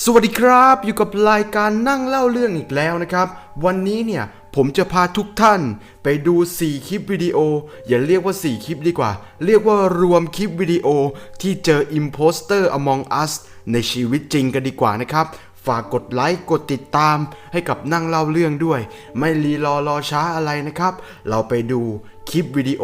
สวัสดีครับอยู่กับรายการนั่งเล่าเรื่องอีกแล้วนะครับ วันนี้เนี่ยผมจะพาทุกท่านไปดู 4 คลิปวิดีโอ อย่าเรียกว่า 4 คลิปดีกว่า เรียกว่ารวมคลิปวิดีโอที่เจอ Imposter Among Us ในชีวิตจริงกันดีกว่านะครับ ฝากกดไลค์กดติดตามให้กับนั่งเล่าเรื่องด้วย ไม่รีรอรอช้าอะไรนะครับ เราไปดูคลิปวิดีโอ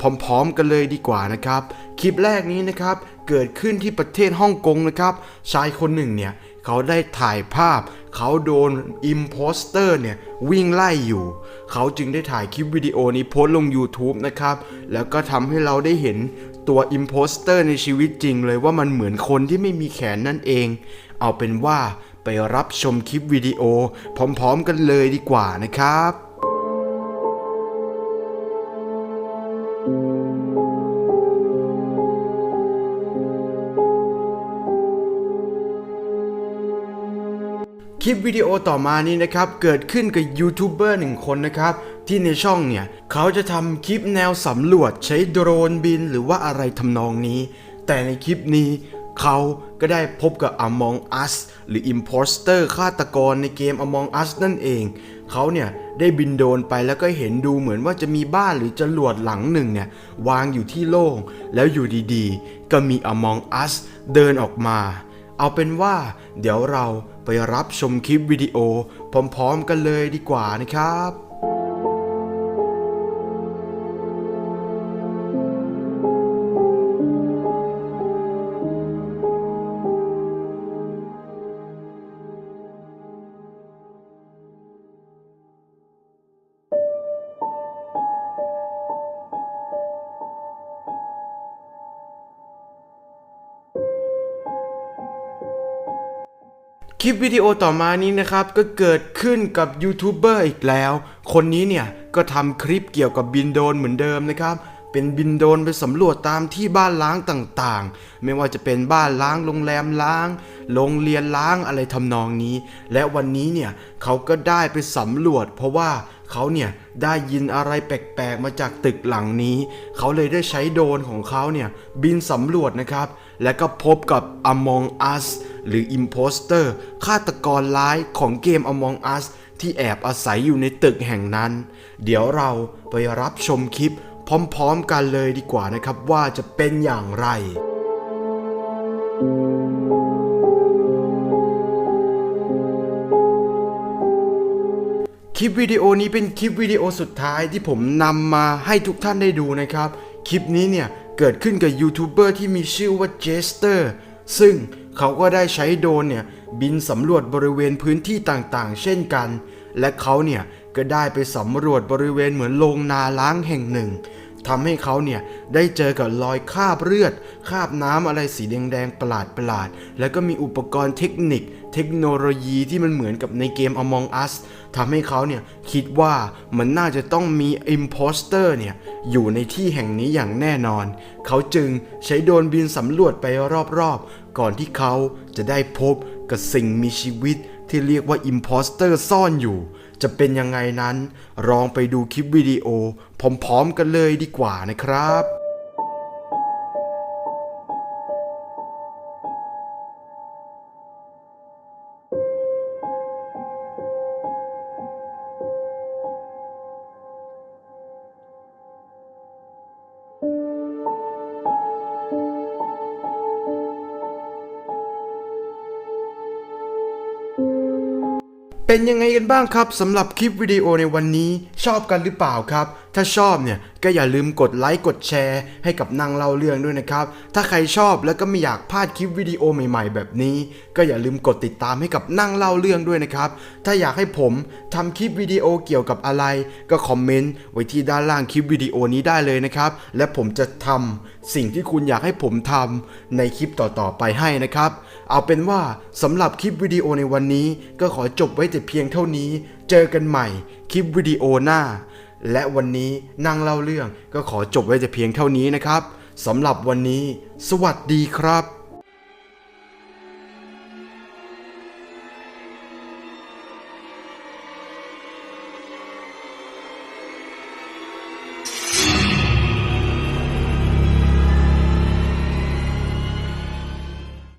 พร้อมๆกันเลยดีกว่านะครับ คลิปแรกนี้นะครับเกิดขึ้นที่ประเทศฮ่องกงนะครับชายคนหนึ่งเนี่ย เขาได้ถ่ายภาพ เขาโดนอิมโพสเตอร์เนี่ยวิ่งไล่อยู่ เขาจึงได้ถ่ายคลิปวิดีโอนี้โพสต์ลง YouTube นะครับ แล้วก็ทำให้เราได้เห็นตัวอิมโพสเตอร์ในชีวิตจริงเลยว่ามันเหมือนคนที่ไม่มีแขนนั่นเอง เอาเป็นว่าไปรับชมคลิปวิดีโอ พร้อมๆกันเลยดีกว่านะครับ คลิปวิดีโอต่อมานี้นะครับ เกิดขึ้นกับยูทูบเบอร์หนึ่งคนนะครับ ที่ในช่องเนี่ย เขาจะทำคลิปแนวสำรวจใช้โดรนบินหรือว่าอะไรทำนองนี้ แต่ในคลิปนี้เขาก็ได้พบกับ Among Us หรือ Imposter ฆาตกรในเกม Among Us นั่นเอง เขาเนี่ยได้บินโดรนไปแล้วก็เห็นดูเหมือนว่าจะมีบ้านหรือจรวดหลังหนึ่งเนี่ยวางอยู่ที่โล่ง แล้วอยู่ดีๆ ก็มี Among Us เดินออกมา เอาเป็นว่าเดี๋ยวเรา ไปรับชมคลิปวิดีโอพร้อมๆกันเลยดีกว่านะครับ คลิปวิดีโอต่อมานี้นะครับ ก็เกิดขึ้นกับยูทูบเบอร์อีกแล้ว คนนี้เนี่ย ก็ทำคลิปเกี่ยวกับบินโดนเหมือนเดิมนะครับ เป็นบินโดนไปสำรวจตามที่บ้านล้างต่างๆ ไม่ว่าจะเป็นบ้านล้างโรงแรมล้าง โรงเรียนล้างอะไรทำนองนี้ และวันนี้เนี่ยเขาก็ได้ไปสำรวจ เพราะว่าเขาเนี่ยได้ยินอะไรแปลกๆมาจากตึกหลังนี้ เขาเลยได้ใช้โดนของเขาเนี่ยบินสำรวจนะครับ และก็พบกับ Among Us หรือ Imposter ฆาตกรร้ายของเกม Among Us ที่แอบอาศัยอยู่ในตึกแห่งนั้น เดี๋ยวเราไปรับชมคลิปพร้อมๆกันเลยดีกว่านะครับว่าจะเป็นอย่างไรคลิปวิดีโอนี้เป็นคลิปวิดีโอสุดท้ายที่ผมนำมาให้ทุกท่านได้ดูนะครับ คลิปนี้เนี่ย เกิดขึ้นกับยูทูบเบอร์ที่มีชื่อว่าเจสเตอร์ซึ่ง เขาก็ได้ใช้โดรนเนี่ยบินสำรวจบริเวณพื้นที่ต่างๆ เช่นกัน และเขาเนี่ยก็ได้ไปสำรวจบริเวณเหมือนโรงนาล้างแห่งหนึ่ง ทำให้เขาเนี่ยได้เจอกับรอยคราบเลือดคราบน้ำอะไรสีแดงๆประหลาดประหลาด แล้วก็มีอุปกรณ์เทคนิค เทคโนโลยีที่มันเหมือนกับในเกม Among Us ทำให้เขาเนี่ยคิดว่ามันน่าจะต้องมี Imposter เนี่ยอยู่ในที่แห่งนี้อย่างแน่นอน เขาจึงใช้โดรนบินสำรวจไปรอบๆ ก่อนที่เขาจะได้พบกับสิ่งมีชีวิตที่เรียกว่า Imposter ซ่อนอยู่ จะเป็นยังไงนั้นลองไปดูคลิปวิดีโอพร้อมๆกันเลยดีกว่านะครับ เป็นยังไงกันบ้างครับสำหรับคลิปวิดีโอในวันนี้ชอบกันหรือเปล่าครับ ถ้าชอบเนี่ยก็อย่าลืมกดไลค์กดแชร์ ให้กับนางเล่าเรื่องด้วยนะครับ ถ้าใครชอบแล้วก็ไม่อยากพลาดคลิปวิดีโอใหม่ๆ แบบนี้ ก็อย่าลืมกดติดตามให้กับนั่งเล่าเรื่องด้วยนะครับ ถ้าอยากให้ผมทำคลิปวิดีโอเกี่ยวกับอะไร ก็คอมเมนต์ไว้ที่ด้านล่างคลิปวิดีโอนี้ได้เลยนะครับ และผมจะทำสิ่งที่คุณอยากให้ผมทำในคลิปต่อๆไปให้นะครับ เอาเป็นว่าสำหรับคลิปวิดีโอในวันนี้ ก็ขอจบไว้แต่เพียงเท่านี้ เจอกันใหม่คลิปวิดีโอหน้า และวันนี้นั่งเล่าเรื่องก็ขอจบไว้แต่เพียงเท่านี้นะครับสำหรับวันนี้ สวัสดีครับ